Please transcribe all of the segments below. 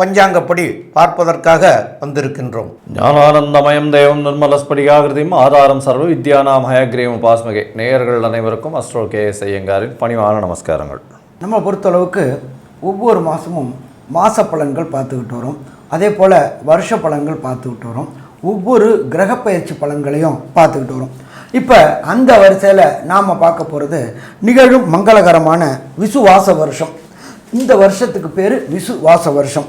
பஞ்சாங்கப்படி பார்ப்பதற்காக வந்திருக்கின்றோம். ஞானானந்தமயம் தேவம் நிர்மலஸ்படிகாகிருதியும் ஆதாரம் சர்வ வித்யானாம் ஹயக்ரீவம் உபாஸ்மகே. நேயர்கள் அனைவருக்கும் அஸ்ட்ரோ கே எஸ் ஐயங்காரின் பணிவான நமஸ்காரங்கள். நம்ம பொறுத்தளவுக்கு ஒவ்வொரு மாதமும் மாத பலன்கள் பார்த்துக்கிட்டு வரோம். அதே போல் வருஷ பலன்கள் பார்த்துக்கிட்டு வரோம். ஒவ்வொரு கிரகப்பெயர்ச்சி பலன்களையும் பார்த்துக்கிட்டு வரோம். இப்போ அந்த வரிசையில் நாம் பார்க்க போகிறது நிகழும் மங்களகரமான விசுவாச வருஷம். இந்த வருஷத்துக்கு பேர் விசுவாச வருஷம்.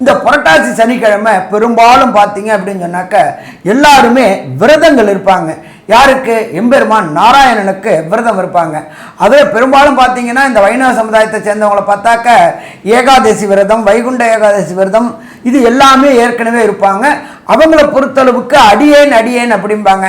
இந்த புரட்டாசி சனிக்கிழமை பெரும்பாலும் பார்த்தீங்க அப்படின்னு சொன்னாக்க எல்லாருமே விரதங்கள் இருப்பாங்க. யாருக்கு? எம்பெருமான் நாராயணனுக்கு விரதம் இருப்பாங்க. அதே பெரும்பாலும் பார்த்தீங்கன்னா இந்த வைணவ சமுதாயத்தை சேர்ந்தவங்களை பார்த்தாக்க ஏகாதசி விரதம் வைகுண்ட ஏகாதசி விரதம் இது எல்லாமே ஏற்கனவே இருப்பாங்க. அவங்கள பொறுத்தளவுக்கு அடியேன் அடியேன் அப்படிம்பாங்க.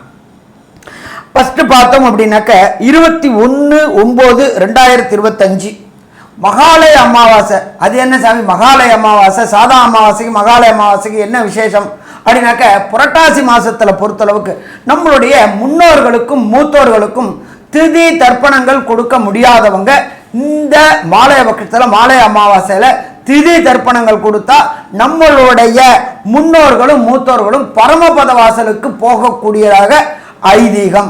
ஃபஸ்ட்டு பார்த்தோம் அப்படின்னாக்க இருபத்தி ஒன்று ஒம்பது ரெண்டாயிரத்தி இருபத்தஞ்சு. மகாலய அமாவாசை. அது என்ன சாமி? மகாலய அமாவாசை. சாதா அமாவாசைக்கு மகாலய அமாவாசைக்கு என்ன விசேஷம்? அப்படின்னாக்க புரட்டாசி மாதத்தில் பொறுத்தளவுக்கு நம்மளுடைய முன்னோர்களுக்கும் மூத்தோர்களுக்கும் திதி தர்ப்பணங்கள் கொடுக்க முடியாதவங்க இந்த மாலய பட்சத்தில் மாலய அமாவாசையில் திதி தர்ப்பணங்கள் கொடுத்தா நம்மளுடைய முன்னோர்களும் மூத்தோர்களும் பரமபத வாசலுக்கு போகக்கூடியதாக ஐதீகம்.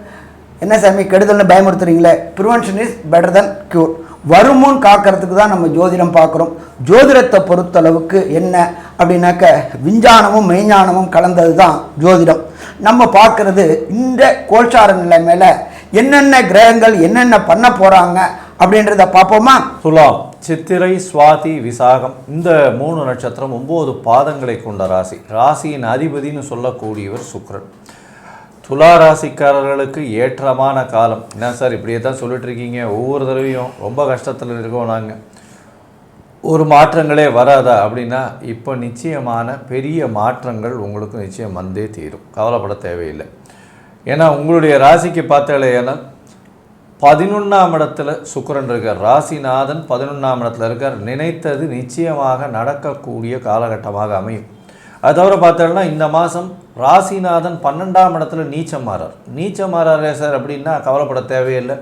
என்ன சாமி கெடுதல்னு பயமுறுத்துறீங்களே? Prevention is better than cure வருமுன் காக்கிறதுக்கு தான் நம்ம ஜோதிடம் பார்க்குறோம். ஜோதிடத்தை பொறுத்தளவுக்கு என்ன அப்படின்னாக்க விஞ்ஞானமும் மெய்ஞானமும் கலந்தது தான் ஜோதிடம். நம்ம பார்க்கறது இந்த கோல்சார நிலை மேலே என்னென்ன கிரகங்கள் என்னென்ன பண்ண போகிறாங்க அப்படின்றத பார்ப்போமா? துலாம் சித்திரை சுவாதி விசாகம். இந்த மூணு நட்சத்திரம் ஒம்பது பாதங்களை கொண்ட ராசி. ராசியின் அதிபதின்னு சொல்லக்கூடியவர் சுக்ரன் துளாராசிக்காரர்களுக்கு ஏற்றமான காலம். என்ன சார் இப்படியே தான் சொல்லிட்டு இருக்கீங்க ஒவ்வொரு தடவையும் ரொம்ப கஷ்டத்தில் இருக்கோம் நாங்கள் ஒரு மாற்றங்களே வராதா அப்படின்னா இப்போ நிச்சயமான பெரிய மாற்றங்கள் உங்களுக்கு நிச்சயம் வந்தே தீரும். கவலைப்பட தேவையில்லை. ஏன்னா உங்களுடைய ராசிக்கு பார்த்தாலேனா பதினொன்றாம் இடத்துல சுக்கரன் இருக்கார். ராசிநாதன் பதினொன்றாம் இடத்துல இருக்கார். நினைத்தது நிச்சயமாக நடக்கக்கூடிய காலகட்டமாக அமையும். அது தவிர பார்த்தோம்னா இந்த மாதம் ராசிநாதன் பன்னெண்டாம் இடத்துல நீச்சமாறார் நீச்சமாறாரே நீச்சம் மாறாரே சார் அப்படின்னா கவலைப்பட தேவையில்லை.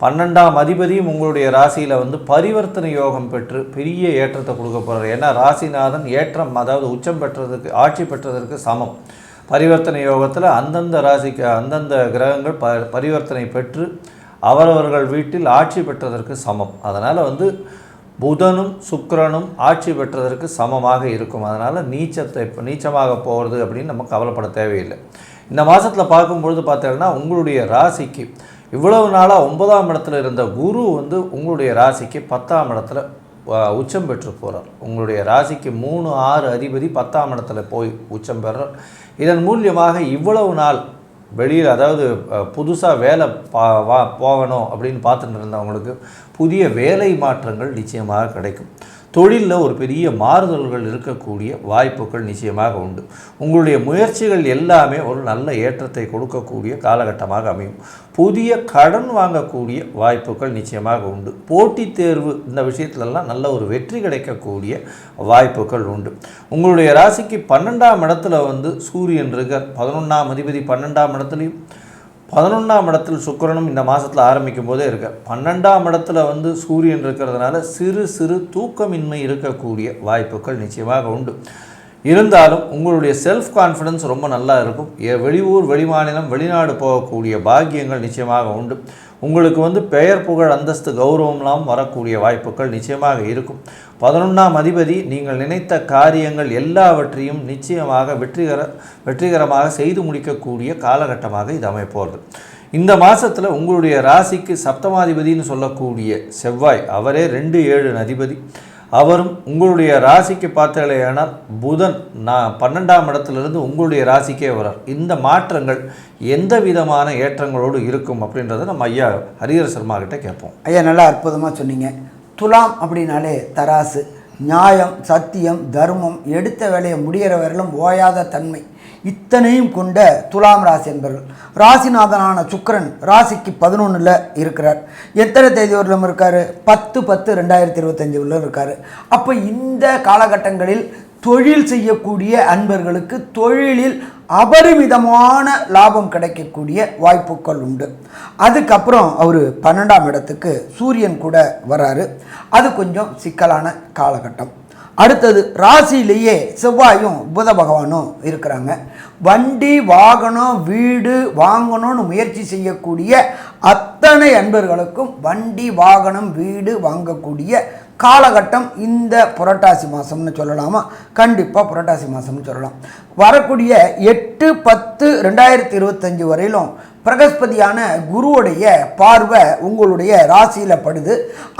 பன்னெண்டாம் அதிபதியும் உங்களுடைய ராசியில் வந்து பரிவர்த்தனை யோகம் பெற்று பெரிய ஏற்றத்தை கொடுக்க போகிறார் ஏன்னா ராசிநாதன் ஏற்றம் அதாவது உச்சம் பெற்றதுக்கு ஆட்சி பெற்றதற்கு சமம். பரிவர்த்தனை யோகத்தில் அந்தந்த ராசிக்கு அந்தந்த கிரகங்கள் ப பரிவர்த்தனை பெற்று அவரவர்கள் வீட்டில் ஆட்சி பெற்றதற்கு சமம். அதனால் வந்து புதனும் சுக்கரனும் ஆட்சி பெற்றதற்கு சமமாக இருக்கும். அதனால் நீச்சத்தை இப்போ நீச்சமாக போகிறது அப்படின்னு நம்ம கவலைப்பட தேவையில்லை. இந்த மாதத்தில் பார்க்கும்பொழுது பார்த்தீங்கன்னா உங்களுடைய ராசிக்கு இவ்வளவு நாளாக ஒன்பதாம் இடத்துல இருந்த குரு வந்து உங்களுடைய ராசிக்கு பத்தாம் இடத்துல உச்சம் பெற்று போகிறார் உங்களுடைய ராசிக்கு மூணு ஆறு அதிபதி பத்தாம் இடத்துல போய் உச்சம் பெறார். இதன் மூலியமாக இவ்வளவு நாள் வெளியில் அதாவது புதுசாக வேலை பா வா போகணும் அப்படின்னு பார்த்துட்டு இருந்தவங்களுக்கு புதிய வேலை மாற்றங்கள் நிச்சயமாக கிடைக்கும். தொழிலில் ஒரு பெரிய மாறுதல்கள் இருக்கக்கூடிய வாய்ப்புகள் நிச்சயமாக உண்டு. உங்களுடைய முயற்சிகள் எல்லாமே ஒரு நல்ல ஏற்றத்தை கொடுக்கக்கூடிய காலகட்டமாக அமையும். புதிய கடன் வாங்கக்கூடிய வாய்ப்புகள் நிச்சயமாக உண்டு. போட்டித் தேர்வு இந்த விஷயத்துலலாம் நல்ல ஒரு வெற்றி கிடைக்கக்கூடிய வாய்ப்புகள் உண்டு. உங்களுடைய ராசிக்கு பன்னெண்டாம் இடத்துல வந்து சூரியன் இருக்கார். பதினொன்றாம் அதிபதி பன்னெண்டாம் இடத்துலையும் பதினொன்றாம் இடத்தில் சுக்கிரனும் இந்த மாதத்தில் ஆரம்பிக்கும் போதே இருக்கார் பன்னெண்டாம் இடத்துல வந்து சூரியன் இருக்கிறதுனால சிறு சிறு தூக்கமின்மை இருக்கக்கூடிய வாய்ப்புகள் நிச்சயமாக உண்டு. இருந்தாலும் உங்களுடைய செல்ஃப் கான்ஃபிடன்ஸ் ரொம்ப நல்லா இருக்கும். எ- வெளியூர் வெளிமாநிலம் வெளிநாடு போகக்கூடிய பாக்கியங்கள் நிச்சயமாக உண்டு. உங்களுக்கு வந்து பெயர் புகழ் அந்தஸ்து கௌரவம்லாம் வரக்கூடிய வாய்ப்புகள் நிச்சயமாக இருக்கும். பதினொன்றாம் அதிபதி நீங்கள் நினைத்த காரியங்கள் எல்லாவற்றையும் நிச்சயமாக வெற்றிகர வெற்றிகரமாக செய்து முடிக்கக்கூடிய காலகட்டமாக இது அமைப்போகிறது இந்த மாதத்தில் உங்களுடைய ராசிக்கு சப்தமாதிபதின்னு சொல்லக்கூடிய செவ்வாய் அவரே ரெண்டு ஏழு அதிபதி. அவரும் உங்களுடைய ராசிக்கு பார்த்தலையானால் புதன் நான் பன்னெண்டாம் இடத்துலேருந்து உங்களுடைய ராசிக்கே வரார். இந்த மாற்றங்கள் எந்த விதமான ஏற்றங்களோடு இருக்கும் அப்படின்றத நம்ம ஐயா ஹரிஹர சர்மா கிட்டே கேட்போம். ஐயா நல்லா அற்புதமாக சொன்னீங்க. துலாம் அப்படின்னாலே தராசு. நியாயம் சத்தியம் தர்மம் எடுத்த வேலையை முடிகிற வரையிலும் ஓயாத தன்மை. இத்தனையும் கொண்ட துலாம் ராசி என்பவர்கள் ராசிநாதனான சுக்கரன் ராசிக்கு பதினொன்றில் இருக்கிறார். எத்தனை தேதி வரலும் இருக்கார்? பத்து பத்து ரெண்டாயிரத்தி இருபத்தஞ்சு உள்ள இருக்கார். அப்போ இந்த காலகட்டங்களில் தொழில் செய்யக்கூடிய அன்பர்களுக்கு தொழிலில் அபரிமிதமான லாபம் கிடைக்கக்கூடிய வாய்ப்புகள் உண்டு. அதுக்கப்புறம் அவர் பன்னெண்டாம் இடத்துக்கு சூரியன் கூட வராரு. அது கொஞ்சம் சிக்கலான காலகட்டம். அடுத்தது ராசியிலேயே செவ்வாயும் புத பகவானும் இருக்கிறாங்க. வண்டி வாகனம் வீடு வாங்கணும்னு முயற்சி செய்யக்கூடிய அத்தனை அன்பர்களுக்கும் வண்டி வாகனம் வீடு வாங்கக்கூடிய காலகட்டம் இந்த புரட்டாசி மாதம்னு சொல்லலாமா? கண்டிப்பாக புரட்டாசி மாதம்னு சொல்லலாம். வரக்கூடிய எட்டு பத்து ரெண்டாயிரத்தி இருபத்தஞ்சி வரையிலும் பிரகஸ்பதியான குருவுடைய பார்வை உங்களுடைய ராசியில் படுது.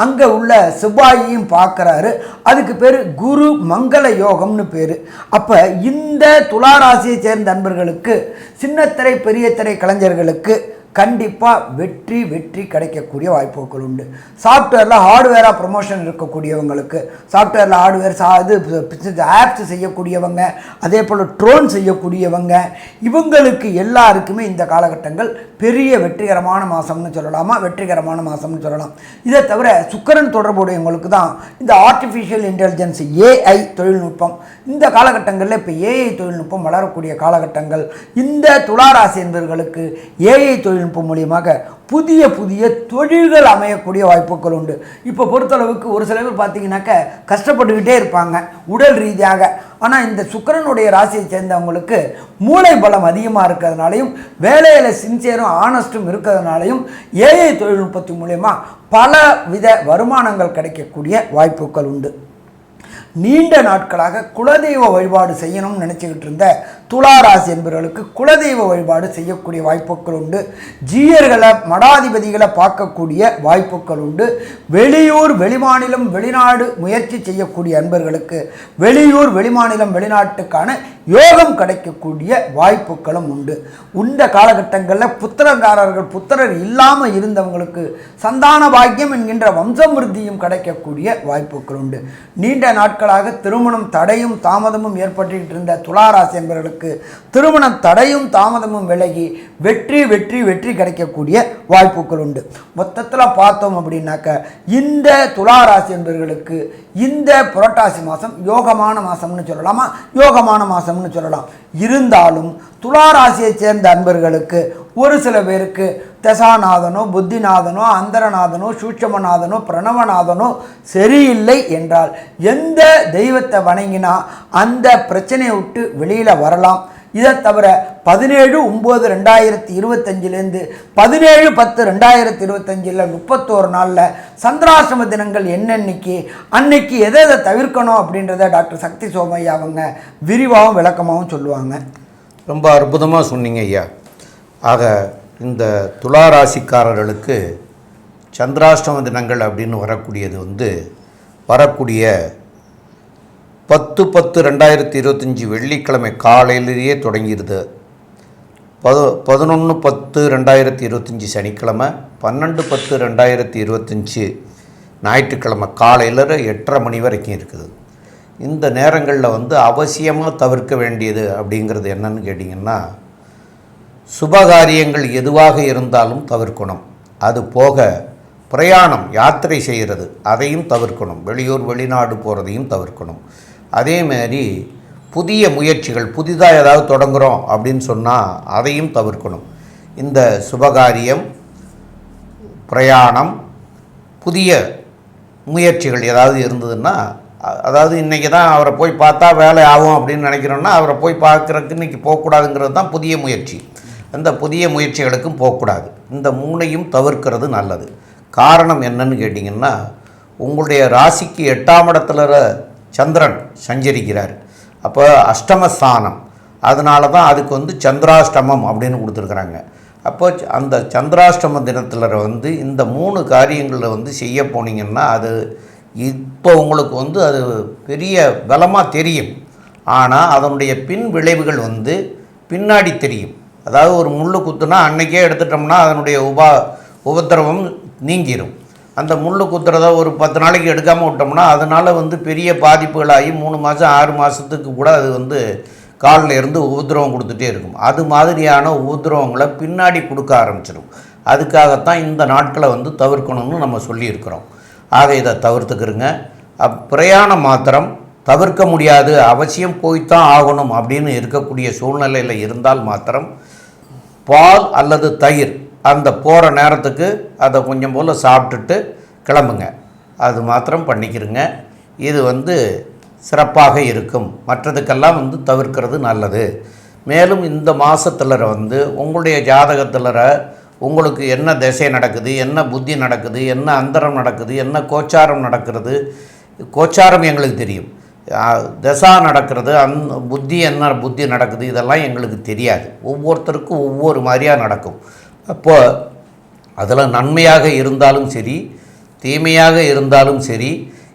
அங்கே உள்ள செவ்வாயையும் பார்க்குறாரு. அதுக்கு பேர் குரு மங்கள யோகம்னு பேர். அப்போ இந்த துலா ராசியை சேர்ந்த அன்பர்களுக்கு சின்னத்திரை பெரிய திரை கலைஞர்களுக்கு கண்டிப்பாக வெற்றி வெற்றி கிடைக்கக்கூடிய வாய்ப்புகள் உண்டு. சாஃப்ட்வேரில் ஹார்ட்வேராக ப்ரொமோஷன் இருக்கக்கூடியவங்களுக்கு சாஃப்ட்வேரில் ஹார்ட்வேர் சா இது ஆப்ஸ் செய்யக்கூடியவங்க அதே போல் ட்ரோன் செய்யக்கூடியவங்க இவங்களுக்கு எல்லாருக்குமே இந்த காலகட்டங்கள் பெரிய வெற்றிகரமான மாதம்னு சொல்லலாமா? வெற்றிகரமான மாதம்னு சொல்லலாம். இதை தவிர சுக்கரன் தொடர்புடையவங்களுக்கு தான் இந்த ஆர்டிஃபிஷியல் இன்டெலிஜென்ஸ் ஏஐ தொழில்நுட்பம். இந்த காலகட்டங்களில் இப்போ ஏஐ தொழில்நுட்பம் வளரக்கூடிய காலகட்டங்கள். இந்த துளாராசி என்பவர்களுக்கு ஏஐ தொழில்நுட்பம் மூலியமாக புதிய புதிய தொழில்கள் அமையக்கூடிய வாய்ப்புகள் உண்டு. இப்போ பொறுத்தளவுக்கு ஒரு சில பேர் பார்த்தீங்கன்னாக்க கஷ்டப்பட்டுக்கிட்டே இருப்பாங்க உடல் ரீதியாக. ஆனால் இந்த சுக்கிரனுடைய ராசியை சேர்ந்தவங்களுக்கு மூளை பலம் அதிகமாக இருக்கிறதுனாலையும் வேலையில் சின்சியரும் ஆனஸ்டும் இருக்கிறதுனாலையும் ஏஐ தொழில்நுட்பத்தின் மூலயமா பல வித வருமானங்கள் கிடைக்கக்கூடிய வாய்ப்புகள் உண்டு. நீண்ட நாட்களாக குலதெய்வ வழிபாடு செய்யணும்னு நினச்சிக்கிட்டு இருந்த துளாராசி என்பவர்களுக்கு குலதெய்வ வழிபாடு செய்யக்கூடிய வாய்ப்புகள் உண்டு. ஜீயர்களை மடாதிபதிகளை பார்க்கக்கூடிய வாய்ப்புகள் உண்டு. வெளியூர் வெளிமாநிலம் வெளிநாடு முயற்சி செய்யக்கூடிய அன்பர்களுக்கு வெளியூர் வெளிமாநிலம் வெளிநாட்டுக்கான யோகம் கிடைக்கக்கூடிய வாய்ப்புகளும் உண்டு. இந்த காலகட்டங்களில் புத்திரதாரர்கள் புத்திரர் இல்லாமல் இருந்தவங்களுக்கு சந்தான பாக்கியம் என்கின்ற வம்சமிருத்தியும் கிடைக்கக்கூடிய வாய்ப்புகள் உண்டு. நீண்ட நாட்களாக திருமணம் தடையும் தாமதமும் ஏற்பட்டுக்கிட்டு இருந்த துளாராசி என்பவர்களுக்கு திருமணம் தடையும் தாமதமும் விலகி வெற்றி வெற்றி வெற்றி கிடைக்கக்கூடிய வாய்ப்புகள் உண்டு. மொத்தத்தில் பார்த்தோம் அப்படின்னாக்க இந்த துளாராசி என்பவர்களுக்கு இந்த புரட்டாசி மாதம் யோகமான மாதம்னு சொல்லலாமா? யோகமான மாதம் மாதம்னு சொல்லலாம். இருந்தாலும் துளாராசியைச் சேர்ந்த அன்பர்களுக்கு ஒரு சில பேருக்கு தசாநாதனோ புத்திநாதனோ அந்தரநாதனோ சூட்சமநாதனோ பிரணவநாதனோ சரியில்லை என்றால் எந்த தெய்வத்தை வணங்கினா அந்த பிரச்சனையை விட்டு வெளியில் வரலாம். இதை தவிர பதினேழு ஒம்பது ரெண்டாயிரத்தி இருபத்தஞ்சிலேருந்து பதினேழு பத்து ரெண்டாயிரத்தி இருபத்தஞ்சில் முப்பத்தோரு நாளில் சந்திராசிரம தினங்கள் என்னென்னைக்கு அன்னைக்கு எதை எதை தவிர்க்கணும் அப்படின்றத டாக்டர் சக்தி சோமையா அவங்க விரிவாகவும் விளக்கமாகவும் சொல்லுவாங்க. ரொம்ப அற்புதமாக சொன்னீங்க ஐயா. ஆக இந்த துளாராசிக்காரர்களுக்கு சந்திராஷ்டம தினங்கள் அப்படின்னு வரக்கூடியது வந்து வரக்கூடிய பத்து பத்து ரெண்டாயிரத்தி இருபத்தஞ்சி வெள்ளிக்கிழமை காலையிலேயே தொடங்கிடுது. பது பதினொன்று பத்து ரெண்டாயிரத்தி இருபத்தஞ்சி சனிக்கிழமை பன்னெண்டு பத்து ரெண்டாயிரத்தி இருபத்தஞ்சி ஞாயிற்றுக்கிழமை காலையில் எட்டரை மணி வரைக்கும் இருக்குது. இந்த நேரங்களில் வந்து அவசியமாக தவிர்க்க வேண்டியது அப்படிங்கிறது என்னன்னு கேட்டிங்கன்னா சுபகாரியங்கள் எதுவாக இருந்தாலும் தவிர்க்கணும். அது போக பிரயாணம் யாத்திரை செய்கிறது அதையும் தவிர்க்கணும். வெளியூர் வெளிநாடு போகிறதையும் தவிர்க்கணும். அதேமாரி புதிய முயற்சிகள் புதிதாக ஏதாவது தொடங்குகிறோம் அப்படின்னு சொன்னால் அதையும் தவிர்க்கணும். இந்த சுபகாரியம் பிரயாணம் புதிய முயற்சிகள் ஏதாவது இருந்ததுன்னா அதாவது இன்றைக்கி தான் அவரை போய் பார்த்தா வேலை ஆகும் அப்படின்னு நினைக்கிறோன்னா அவரை போய் பார்க்குறதுக்கு இன்றைக்கி போகக்கூடாதுங்கிறது தான் புதிய முயற்சி. அந்த புதிய முயற்சிகளுக்கும் போகக்கூடாது. இந்த மூணையும் தவிர்க்கிறது நல்லது. காரணம் என்னன்னு கேட்டிங்கன்னா உங்களுடைய ராசிக்கு எட்டாம் இடத்துல சந்திரன் சஞ்சரிக்கிறார். அப்போ அஷ்டமஸ்தானம். அதனால தான் அதுக்கு வந்து சந்திராஷ்டமம் அப்படின்னு கொடுத்துருக்குறாங்க. அப்போ அந்த சந்திராஷ்டம தினத்தில் வந்து இந்த மூணு காரியங்களில் வந்து செய்ய போனீங்கன்னா அது இப்போ உங்களுக்கு வந்து அது பெரிய பலமாக தெரியும். ஆனால் அதனுடைய பின் விளைவுகள் வந்து பின்னாடி தெரியும். அதாவது ஒரு முள்ளு குத்துனா அன்னைக்கே எடுத்துட்டோம்னா அதனுடைய உபா உபத்திரவம் நீங்கிடும் அந்த முள்ளு குத்துறத ஒரு பத்து நாளைக்கு எடுக்காமல் விட்டோம்னா அதனால் வந்து பெரிய பாதிப்புகளாகி மூணு மாதம் ஆறு மாதத்துக்கு கூட அது வந்து காலில் இருந்து உபதிரவம் கொடுத்துட்டே இருக்கும். அது மாதிரியான உபதிரவங்களை பின்னாடி கொடுக்க ஆரம்பிச்சிடும் அதுக்காகத்தான் இந்த நாட்களை வந்து தவிர்க்கணும்னு நம்ம சொல்லியிருக்கிறோம். ஆக இதை தவிர்த்துக்கிறோங்க. பிரயாண பிரயாணம் மாத்திரம் தவிர்க்க முடியாது. அவசியம் போய்த்தான் ஆகணும் அப்படின்னு இருக்கக்கூடிய சூழ்நிலையில் இருந்தால் மாத்திரம் பால் அல்லது தயிர் அந்த போகிற நேரத்துக்கு அதை கொஞ்சம் போல் சாப்பிட்டுட்டு கிளம்புங்க. அது மாத்திரம் பண்ணிக்கிறங்க இது வந்து சிறப்பாக இருக்கும். மற்றதுக்கெல்லாம் வந்து தவிர்க்கிறது நல்லது. மேலும் இந்த மாதத்தில் வந்து உங்களுடைய ஜாதகத்தில் உங்களுக்கு என்ன திசை நடக்குது என்ன புத்தி நடக்குது என்ன அந்தரம் நடக்குது என்ன கோச்சாரம் நடக்கிறது கோச்சாரம் எங்களுக்கு தெரியும். திசா நடக்கிறது அந் புத்தி என்ன புத்தி நடக்குது இதெல்லாம் எங்களுக்கு தெரியாது. ஒவ்வொருத்தருக்கும் ஒவ்வொரு மாதிரியாக நடக்கும். அப்போ அதில் நன்மையாக இருந்தாலும் சரி தீமையாக இருந்தாலும் சரி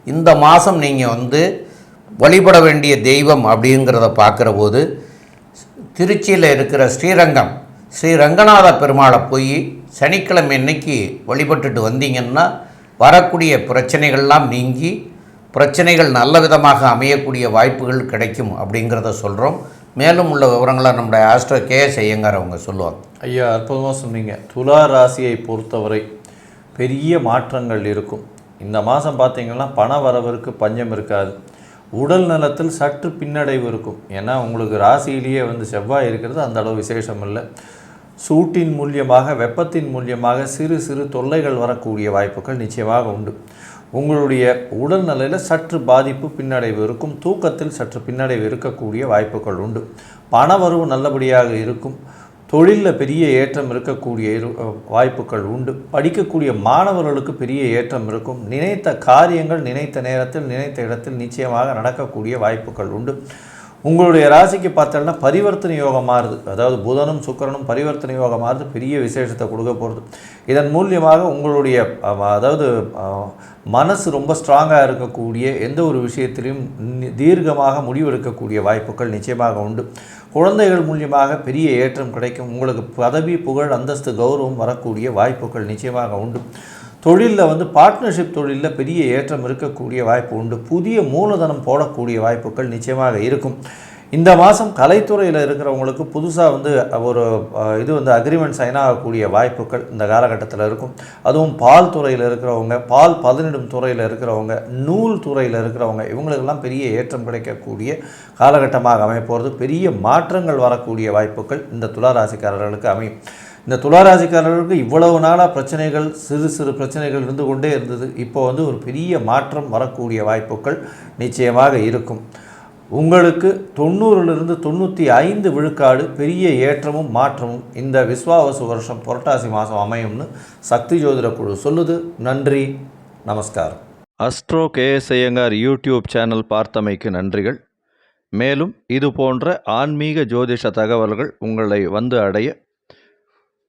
இந்த மாதம் நீங்கள் வந்து வழிபட வேண்டிய தெய்வம் அப்படிங்கிறத பார்க்குற போது திருச்சியில் இருக்கிற ஸ்ரீரங்கம் ஸ்ரீ ரங்கநாத பெருமாளை போய் சனிக்கிழமை அன்னைக்கு வழிபட்டுட்டு வந்தீங்கன்னா வரக்கூடிய பிரச்சனைகள்லாம் நீங்கி பிரச்சனைகள் நல்ல விதமாக அமையக்கூடிய வாய்ப்புகள் கிடைக்கும் அப்படிங்கிறத சொல்கிறோம் மேலும் உள்ள விவரங்களை நம்முடைய ஆஸ்ட்ரோ கே எஸ் ஐயங்கார் அவங்க சொல்லுவாங்க. ஐயா அற்புதமாக சொன்னீங்க. துலா ராசியை பொறுத்தவரை பெரிய மாற்றங்கள் இருக்கும். இந்த மாதம் பார்த்தீங்கன்னா பண வரவருக்கு பஞ்சம் இருக்காது. உடல் நலத்தில் சற்று பின்னடைவு இருக்கும். ஏன்னா உங்களுக்கு ராசியிலேயே வந்து செவ்வாய் இருக்கிறது அந்த அளவு விசேஷம் இல்லை சூட்டின் மூலியமாக வெப்பத்தின் மூலியமாக சிறு சிறு தொல்லைகள் வரக்கூடிய வாய்ப்புகள் நிச்சயமாக உண்டு. உங்களுடைய உடல்நிலையில் சற்று பாதிப்பு பின்னடைவு இருக்கும் தூக்கத்தில் சற்று பின்னடைவு இருக்கக்கூடிய வாய்ப்புகள் உண்டு. பணவரவு நல்லபடியாக இருக்கும் தொழிலில் பெரிய ஏற்றம் இருக்கக்கூடிய இரு- வாய்ப்புகள் உண்டு. படிக்கக்கூடிய மாணவர்களுக்கு பெரிய ஏற்றம் இருக்கும். நினைத்த காரியங்கள் நினைத்த நேரத்தில் நினைத்த இடத்தில் நிச்சயமாக நடக்கக்கூடிய வாய்ப்புகள் உண்டு. உங்களுடைய ராசிக்கு பார்த்தோன்னா பரிவர்த்தனை யோகம் மாறுது. அதாவது புதனும் சுக்கரனும் பரிவர்த்தனை யோகம் மாறுது. பெரிய விசேஷத்தை கொடுக்க போகிறது இதன் மூலியமாக உங்களுடைய அதாவது மனசு ரொம்ப ஸ்ட்ராங்காக இருக்கக்கூடிய எந்த ஒரு விஷயத்திலையும் தீர்க்கமாக முடிவெடுக்கக்கூடிய வாய்ப்புகள் நிச்சயமாக உண்டு. குழந்தைகள் மூலியமாக பெரிய ஏற்றம் கிடைக்கும். உங்களுக்கு பதவி புகழ் அந்தஸ்து கௌரவம் வரக்கூடிய வாய்ப்புகள் நிச்சயமாக உண்டு. தொழிலில் வந்து பார்ட்னர்ஷிப் தொழிலில் பெரிய ஏற்றம் இருக்கக்கூடிய வாய்ப்பு உண்டு. புதிய மூலதனம் போடக்கூடிய வாய்ப்புகள் நிச்சயமாக இருக்கும். இந்த மாதம் கலைத்துறையில் இருக்கிறவங்களுக்கு புதுசாக வந்து ஒரு இது வந்து அக்ரிமெண்ட் சைன் ஆகக்கூடிய வாய்ப்புகள் இந்த காலகட்டத்தில் இருக்கும். அதுவும் பால் துறையில் இருக்கிறவங்க பால் பதனிடும் துறையில் இருக்கிறவங்க நூல் துறையில் இருக்கிறவங்க இவங்களுக்கெல்லாம் பெரிய ஏற்றம் கிடைக்கக்கூடிய காலகட்டமாக அமைப்போகிறது பெரிய மாற்றங்கள் வரக்கூடிய வாய்ப்புகள் இந்த துளாராசிக்காரர்களுக்கு அமையும். இந்த துளாராசிக்காரர்களுக்கு இவ்வளவு நாளாக பிரச்சனைகள் சிறு சிறு பிரச்சனைகள் இருந்து கொண்டே இருந்தது. இப்போ வந்து ஒரு பெரிய மாற்றம் வரக்கூடிய வாய்ப்புகள் நிச்சயமாக இருக்கும். உங்களுக்கு தொண்ணூறிலிருந்து தொண்ணூற்றி ஐந்து விழுக்காடு பெரிய ஏற்றமும் மாற்றமும் இந்த விஸ்வாவசு வருஷம் புரட்டாசி மாதம் அமையும்னு சக்தி ஜோதிட குழு சொல்லுது. நன்றி நமஸ்காரம். Astro KS Iyengar YouTube channel பார்த்தமைக்கு நன்றிகள். மேலும் இது போன்ற ஆன்மீக ஜோதிஷ தகவல்கள் உங்களை வந்து அடைய